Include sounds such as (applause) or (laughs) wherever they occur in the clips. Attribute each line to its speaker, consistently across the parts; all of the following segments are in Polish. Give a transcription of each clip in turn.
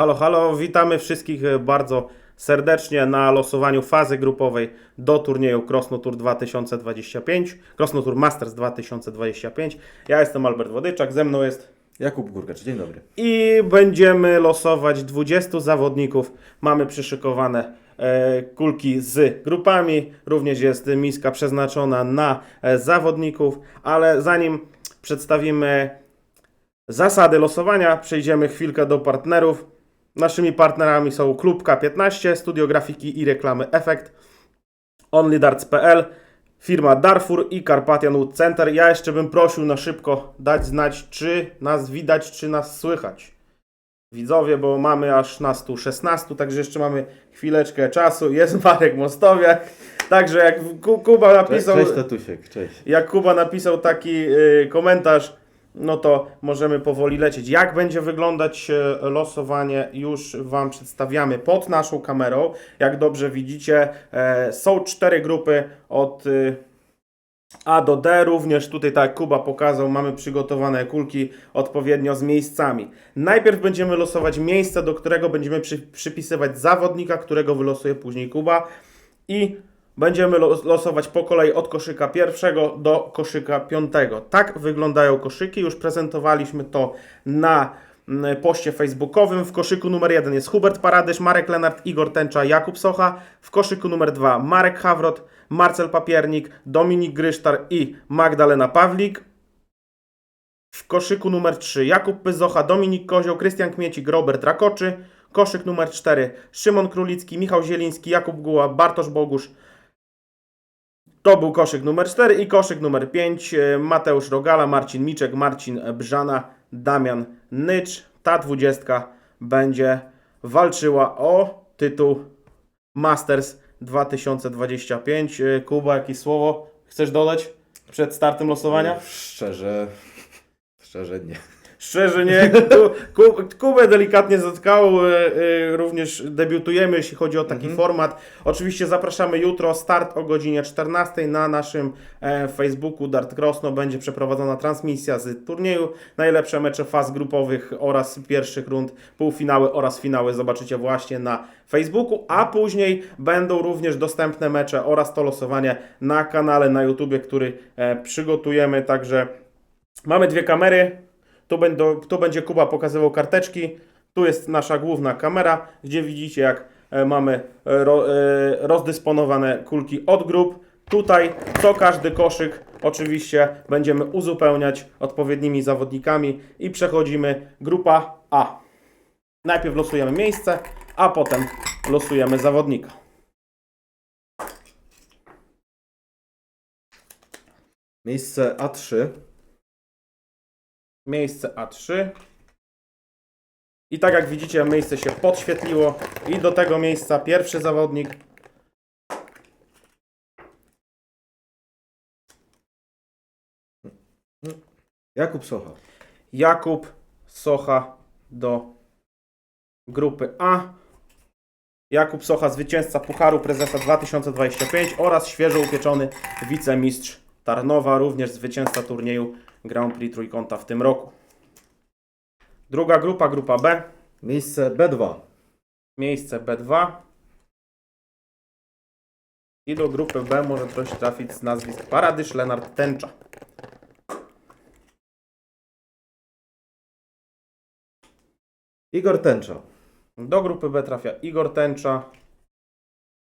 Speaker 1: Halo, halo, witamy wszystkich e, bardzo serdecznie na losowaniu fazy grupowej do turnieju Crossno Tour 2025, Crossno Tour Masters 2025. Ja jestem Albert Wodyczak, ze mną jest
Speaker 2: Jakub Górkacz, dzień dobry.
Speaker 1: i będziemy losować 20 zawodników. Mamy przyszykowane e, kulki z grupami, również jest miska przeznaczona na e, zawodników, ale zanim przedstawimy zasady losowania, przejdziemy chwilkę do partnerów. Naszymi partnerami są Klub K15, Studio Grafiki i Reklamy Efekt, OnlyDarts.pl, firma Darfur i Carpathian Wood Center. Ja jeszcze bym prosił na szybko dać znać, czy nas widać, czy nas słychać. Widzowie, bo mamy aż nas tu 16, także jeszcze mamy chwileczkę czasu. Jest (laughs) Marek Mostowiak. Także jak Ku- Kuba
Speaker 2: Cześć,
Speaker 1: napisał,
Speaker 2: cześć Tatusiek, cześć.
Speaker 1: jak Kuba napisał taki y, komentarz, no to możemy powoli lecieć. Jak będzie wyglądać e, losowanie, już Wam przedstawiamy pod naszą kamerą. Jak dobrze widzicie, e, są cztery grupy od y, A do D. Również tutaj, tak jak Kuba pokazał, mamy przygotowane kulki odpowiednio z miejscami. Najpierw będziemy losować miejsce, do którego będziemy przy, przypisywać zawodnika, którego wylosuje później Kuba. I Będziemy los- losować po kolei od koszyka pierwszego do koszyka piątego. Tak wyglądają koszyki. Już prezentowaliśmy to na mm, poście facebookowym. W koszyku numer jeden jest Hubert Paradysz, Marek Lenart, Igor Tęcza, Jakub Socha. W koszyku numer dwa Marek Hawrot, Marcel Papiernik, Dominik Grysztar i Magdalena Pawlik. W koszyku numer 3 Jakub Pyzocha, Dominik Kozioł, Krystian Kmiecik, Robert Rakoczy. Koszyk numer 4 Szymon Królicki, Michał Zieliński, Jakub Guła, Bartosz Bogusz, to był koszyk numer 4 i koszyk numer 5. Mateusz Rogala, Marcin Miczek, Marcin Brzana, Damian Nycz. Ta dwudziestka będzie walczyła o tytuł Masters 2025. E, Kuba, jakieś słowo chcesz dodać przed startem losowania?
Speaker 2: Szczerze, szczerze nie.
Speaker 1: Szczerze nie, ku, ku, Kubę delikatnie zatkało, e, e, również debiutujemy, jeśli chodzi o taki format. Oczywiście zapraszamy jutro, start o godzinie 14 na naszym e, Facebooku. Dart Crossno będzie przeprowadzona transmisja z turnieju. Najlepsze mecze faz grupowych oraz pierwszych rund, półfinały oraz finały zobaczycie właśnie na Facebooku, a później będą również dostępne mecze oraz to losowanie na kanale na YouTubie, który przygotujemy, także mamy dwie kamery, tu, będą, tu będzie Kuba pokazywał karteczki. Tu jest nasza główna kamera, gdzie widzicie, jak e, mamy e, ro, e, rozdysponowane kulki od grup. Tutaj co każdy koszyk oczywiście będziemy uzupełniać odpowiednimi zawodnikami i przechodzimy grupa A. Najpierw losujemy miejsce, a potem losujemy zawodnika.
Speaker 2: Miejsce A3.
Speaker 1: Miejsce A3. I tak jak widzicie, miejsce się podświetliło i do tego miejsca pierwszy zawodnik.
Speaker 2: Jakub Socha.
Speaker 1: Jakub Socha do grupy A. Jakub Socha, zwycięzca Pucharu Prezesa 2025 oraz świeżo upieczony wicemistrz Tarnowa, również zwycięzca turnieju Grand Prix Trójkąta w tym roku. Druga grupa, grupa B.
Speaker 2: Miejsce B2.
Speaker 1: Miejsce B2. I do grupy B może ktoś trafić z nazwisk Paradysz Lenart Tęcza.
Speaker 2: Igor Tęcza.
Speaker 1: Do grupy B trafia Igor Tęcza,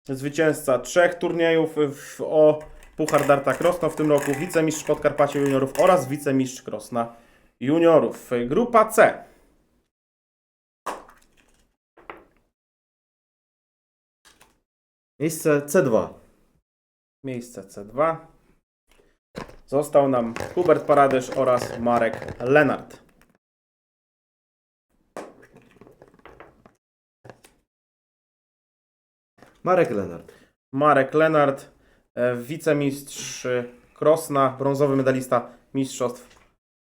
Speaker 1: zwycięzca trzech turniejów w, o Puchar Darta Krosno w tym roku, wicemistrz Podkarpacia Juniorów oraz wicemistrz Krosna Juniorów. Grupa C.
Speaker 2: Miejsce C2.
Speaker 1: Miejsce C2. Został nam Hubert Paradysz oraz Marek Lenart.
Speaker 2: Marek Lenart.
Speaker 1: Marek Lenart, wicemistrz e, Krosna, brązowy medalista Mistrzostw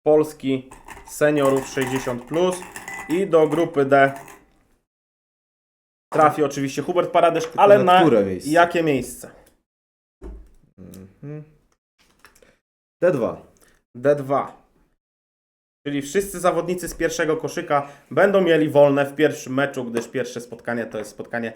Speaker 1: Polski seniorów 60+. I do grupy D trafi oczywiście Hubert Paradysz, ale
Speaker 2: na
Speaker 1: na
Speaker 2: miejsce?
Speaker 1: jakie miejsce?
Speaker 2: Mhm. D2.
Speaker 1: D2. Czyli wszyscy zawodnicy z pierwszego koszyka będą mieli wolne w pierwszym meczu, gdyż pierwsze spotkanie to jest spotkanie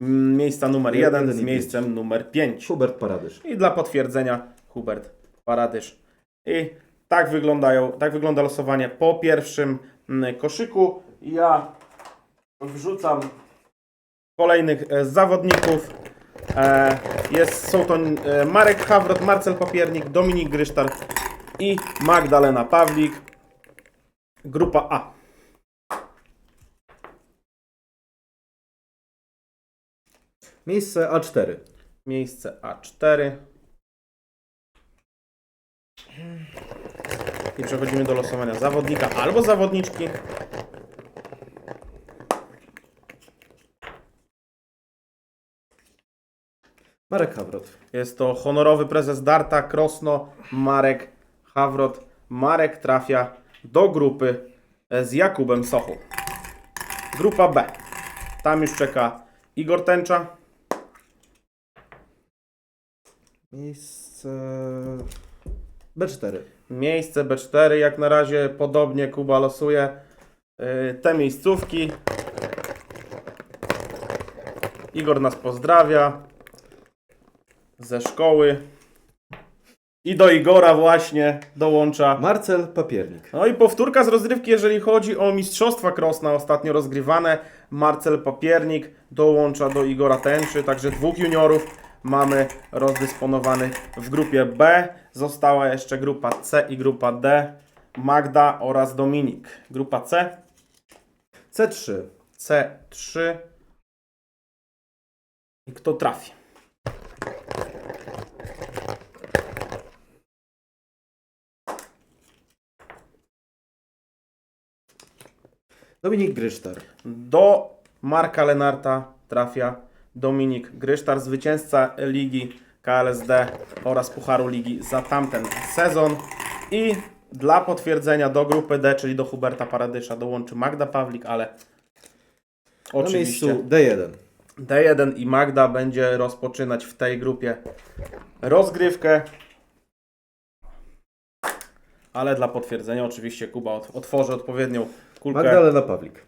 Speaker 1: miejsca numer
Speaker 2: Jeden
Speaker 1: 1 z
Speaker 2: i
Speaker 1: miejscem numer 5.
Speaker 2: Hubert Paradysz.
Speaker 1: I dla potwierdzenia Hubert Paradysz. I tak wyglądają, tak wygląda losowanie po pierwszym mm, koszyku. Ja wrzucam kolejnych e, zawodników. E, jest, są to e, Marek Hawrot, Marcel Papiernik, Dominik Grysztar i Magdalena Pawlik. Grupa A.
Speaker 2: Miejsce A4.
Speaker 1: Miejsce A4. I przechodzimy do losowania zawodnika albo zawodniczki.
Speaker 2: Marek Hawrot.
Speaker 1: Jest to honorowy prezes Darta Krosno, Marek Hawrot. Marek trafia do grupy z Jakubem Sochą. Grupa B. Tam już czeka Igor Tęcza,
Speaker 2: Miejsce B4.
Speaker 1: Miejsce B4 jak na razie podobnie Kuba losuje yy, te miejscówki. Igor nas pozdrawia ze szkoły. I do Igora właśnie dołącza.
Speaker 2: Marcel Papiernik.
Speaker 1: No i powtórka z rozgrywki, jeżeli chodzi o Mistrzostwa Krosna ostatnio rozgrywane. Marcel Papiernik dołącza do Igora Tęczy, także dwóch juniorów mamy rozdysponowanych w grupie B. Została jeszcze grupa C i grupa D. Magda oraz Dominik. Grupa C,
Speaker 2: C3.
Speaker 1: C3. I kto trafi?
Speaker 2: Dominik Grysztar.
Speaker 1: Do Marka Lenarta trafia Dominik Grysztar, zwycięzca Ligi KLSD oraz Pucharu Ligi za tamten sezon. I dla potwierdzenia do grupy D, czyli do Huberta Paradysza dołączy Magda Pawlik, ale
Speaker 2: Na
Speaker 1: oczywiście
Speaker 2: miejscu D1.
Speaker 1: D1 i Magda będzie rozpoczynać w tej grupie rozgrywkę. Ale dla potwierdzenia oczywiście Kuba ot- otworzy odpowiednią kulkę.
Speaker 2: Magdalena Pawlik.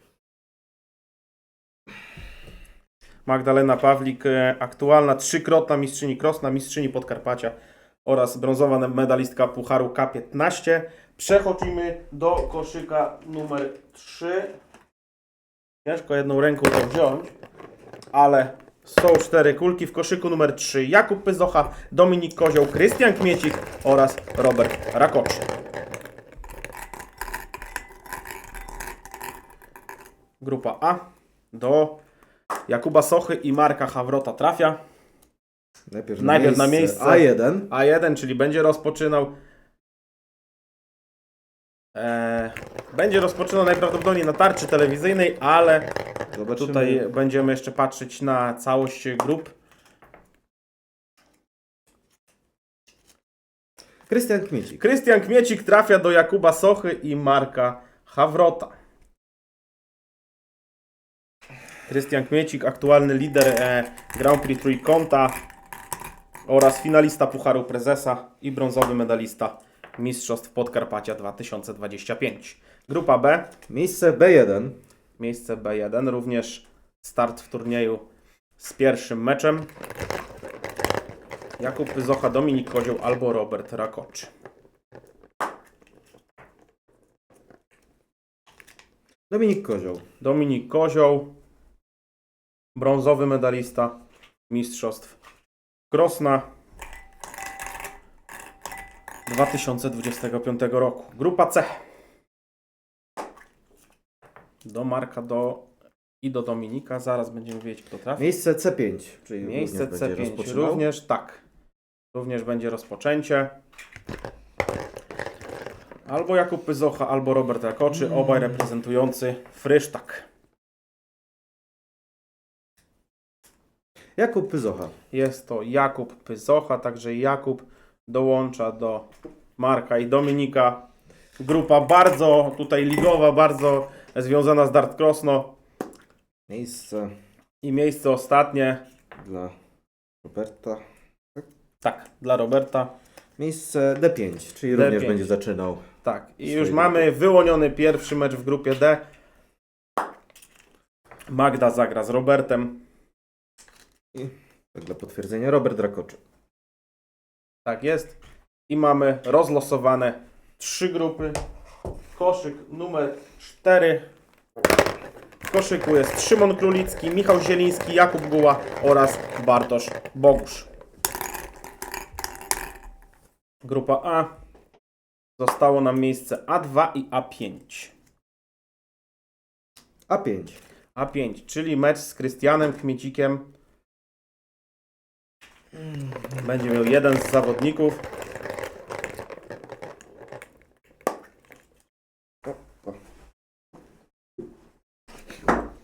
Speaker 1: Magdalena Pawlik, e, aktualna trzykrotna mistrzyni Krosna, mistrzyni Podkarpacia oraz brązowa medalistka Pucharu K15. Przechodzimy do koszyka numer 3. Ciężko jedną ręką to wziąć, ale są cztery kulki w koszyku numer 3. Jakub Pyzocha, Dominik Kozioł, Krystian Kmiecik oraz Robert Rakoczy. Grupa A do Jakuba Sochy i Marka Hawrota trafia.
Speaker 2: Najpierw,
Speaker 1: Najpierw na miejsce.
Speaker 2: A1.
Speaker 1: A1, czyli będzie rozpoczynał. E, będzie rozpoczynał najprawdopodobniej na tarczy telewizyjnej, ale
Speaker 2: Zobaczymy.
Speaker 1: tutaj będziemy jeszcze patrzeć na całość grup.
Speaker 2: Krystian Kmiecik.
Speaker 1: Krystian Kmiecik trafia do Jakuba Sochy i Marka Hawrota. Krystian Kmiecik, aktualny lider e, Grand Prix Trójkąta oraz finalista Pucharu Prezesa i brązowy medalista Mistrzostw Podkarpacia 2025. Grupa B,
Speaker 2: Miejsce B1.
Speaker 1: miejsce B1, również start w turnieju z pierwszym meczem. Jakub Pyzocha, Dominik Kozioł albo Robert Rakoczy.
Speaker 2: Dominik Kozioł.
Speaker 1: Dominik Kozioł, brązowy medalista Mistrzostw Krosna 2025 roku. Grupa C. Do Marka do, i do Dominika. Zaraz będziemy wiedzieć, kto trafi.
Speaker 2: Miejsce C5. Czyli
Speaker 1: Miejsce
Speaker 2: również będzie
Speaker 1: C5
Speaker 2: rozpoczynał.
Speaker 1: również tak. Również będzie rozpoczęcie. Albo Jakub Pyzocha, albo Robert Rakoczy, obaj reprezentujący Frysztak.
Speaker 2: Jakub Pyzocha.
Speaker 1: Jest to Jakub Pyzocha, także Jakub dołącza do Marka i Dominika. Grupa bardzo tutaj ligowa, bardzo związana z Dart Krosno.
Speaker 2: Miejsce
Speaker 1: I miejsce ostatnie,
Speaker 2: dla Roberta.
Speaker 1: tak, dla Roberta.
Speaker 2: Miejsce D5, czyli
Speaker 1: D5.
Speaker 2: również będzie zaczynał.
Speaker 1: Tak, i już
Speaker 2: grupy.
Speaker 1: mamy wyłoniony pierwszy mecz w grupie D. Magda zagra z Robertem.
Speaker 2: Tak dla potwierdzenia, Robert Rakoczy.
Speaker 1: Tak jest. I mamy rozlosowane trzy grupy. Koszyk numer 4. W koszyku jest Szymon Królicki, Michał Zieliński, Jakub Guła oraz Bartosz Bogusz. Grupa A. Zostało nam miejsce A2 i A5.
Speaker 2: A5.
Speaker 1: A5, czyli mecz z Krystianem Kmiecikiem. Będzie miał jeden z zawodników.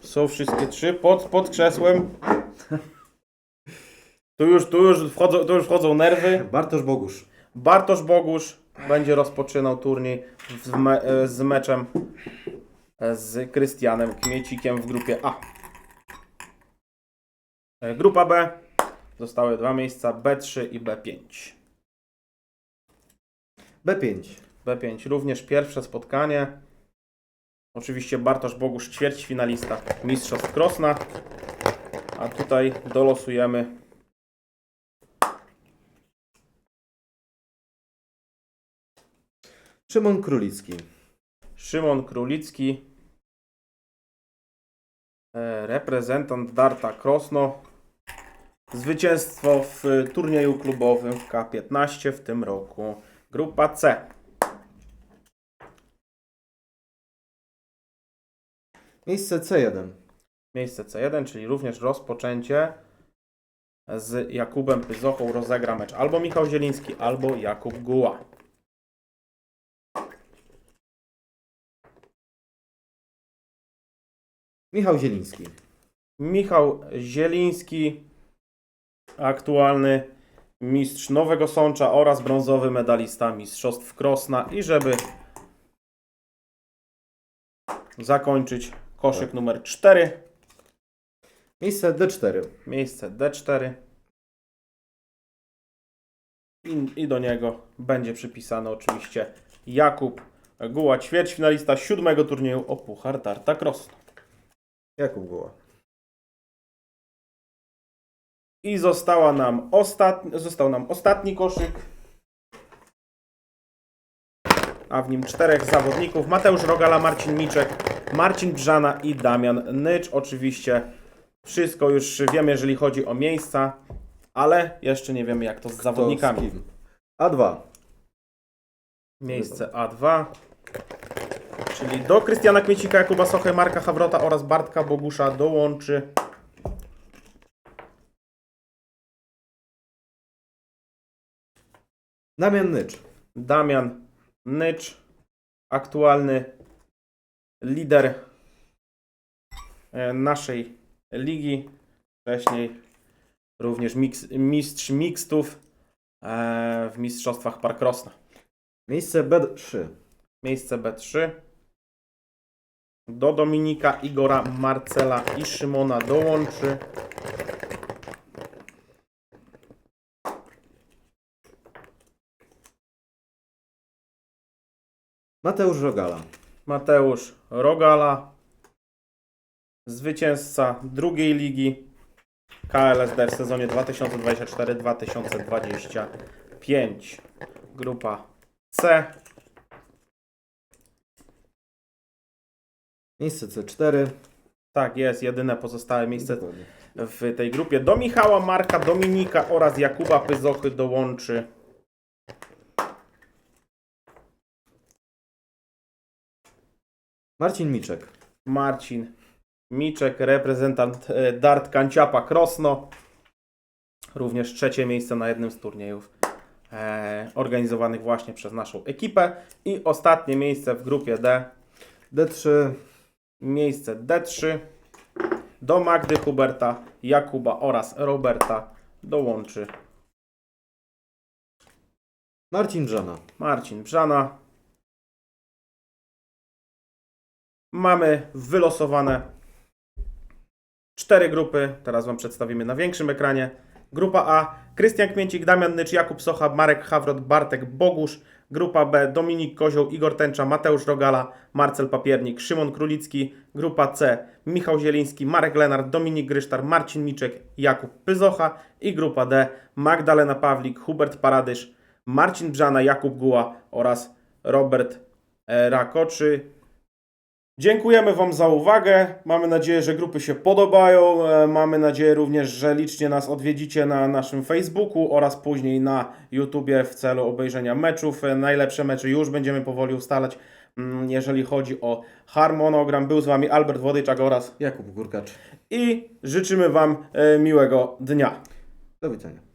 Speaker 1: Są wszystkie trzy pod, pod krzesłem. Tu już, tu, już wchodzą, tu już wchodzą nerwy.
Speaker 2: Bartosz Bogusz.
Speaker 1: Bartosz Bogusz będzie rozpoczynał turniej z, me, e, z meczem z Krystianem Kmiecikiem w grupie A. E, Grupa B. Zostały dwa miejsca B3 i B5.
Speaker 2: B5.
Speaker 1: B5 również pierwsze spotkanie. Oczywiście Bartosz Bogusz, ćwierćfinalista Mistrzostw Krosna. A tutaj dolosujemy
Speaker 2: Szymon Królicki.
Speaker 1: Szymon Królicki, e, reprezentant Darta Krosno. Zwycięstwo w turnieju klubowym w K15 w tym roku. Grupa C.
Speaker 2: Miejsce C1.
Speaker 1: Miejsce C1, czyli również rozpoczęcie z Jakubem Pyzochą rozegra mecz albo Michał Zieliński, albo Jakub Guła.
Speaker 2: Michał Zieliński.
Speaker 1: Michał Zieliński, aktualny mistrz Nowego Sącza oraz brązowy medalista Mistrzostw Krosna. I żeby zakończyć koszyk numer 4,
Speaker 2: Miejsce D4.
Speaker 1: miejsce D4. I, I do niego będzie przypisany oczywiście Jakub Guła, ćwierćfinalista siódmego turnieju o Puchar Tarta Krosno.
Speaker 2: Jakub Goła.
Speaker 1: I została nam ostatni, został nam ostatni koszyk. A w nim czterech zawodników. Mateusz Rogala, Marcin Miczek, Marcin Brzana i Damian Nycz. Oczywiście wszystko już wiemy, jeżeli chodzi o miejsca, ale jeszcze nie wiemy jak to z zawodnikami.
Speaker 2: z kim? A2.
Speaker 1: Miejsce A2. Czyli do Krystiana Kmiecika, Jakuba Sochę, Marka Hawrota oraz Bartka Bogusza dołączy
Speaker 2: Damian Nycz.
Speaker 1: Damian Nycz, aktualny lider e, naszej ligi. Wcześniej również miks, mistrz mixtów e, w Mistrzostwach Parkrosna.
Speaker 2: Miejsce B3.
Speaker 1: Miejsce B3. Do Dominika, Igora, Marcela i Szymona dołączy
Speaker 2: Mateusz Rogala.
Speaker 1: Mateusz Rogala, zwycięzca drugiej ligi KLSD w sezonie 2024-2025. Grupa C.
Speaker 2: Miejsce C4.
Speaker 1: Tak jest, jedyne pozostałe miejsce
Speaker 2: Dokładnie.
Speaker 1: w tej grupie. Do Michała, Marka, Dominika oraz Jakuba Pyzochy dołączy
Speaker 2: Marcin Miczek.
Speaker 1: Marcin Miczek, reprezentant e, Dart Kanciapa Krosno. Również trzecie miejsce na jednym z turniejów e, organizowanych właśnie przez naszą ekipę. I ostatnie miejsce w grupie D,
Speaker 2: D3.
Speaker 1: miejsce D3. Do Magdy Huberta, Jakuba oraz Roberta dołączy
Speaker 2: Marcin Brzana.
Speaker 1: Marcin Brzana. Mamy wylosowane cztery grupy. Teraz Wam przedstawimy na większym ekranie. Grupa A Krystian Kmięcik, Damian Nycz, Jakub Socha, Marek Hawrot, Bartek Bogusz. Grupa B Dominik Kozioł, Igor Tęcza, Mateusz Rogala, Marcel Papiernik, Szymon Królicki. Grupa C Michał Zieliński, Marek Lenart, Dominik Grysztar, Marcin Miczek, Jakub Pyzocha. I grupa D Magdalena Pawlik, Hubert Paradysz, Marcin Brzana, Jakub Guła oraz Robert e, Rakoczy. Dziękujemy Wam za uwagę. Mamy nadzieję, że grupy się podobają. E, Mamy nadzieję również, że licznie nas odwiedzicie na naszym Facebooku oraz później na YouTubie w celu obejrzenia meczów. E, Najlepsze mecze już będziemy powoli ustalać, mm, jeżeli chodzi o harmonogram. Był z Wami Albert Wodyczak oraz
Speaker 2: Jakub Gurkacz.
Speaker 1: i życzymy Wam e, miłego dnia.
Speaker 2: Do widzenia.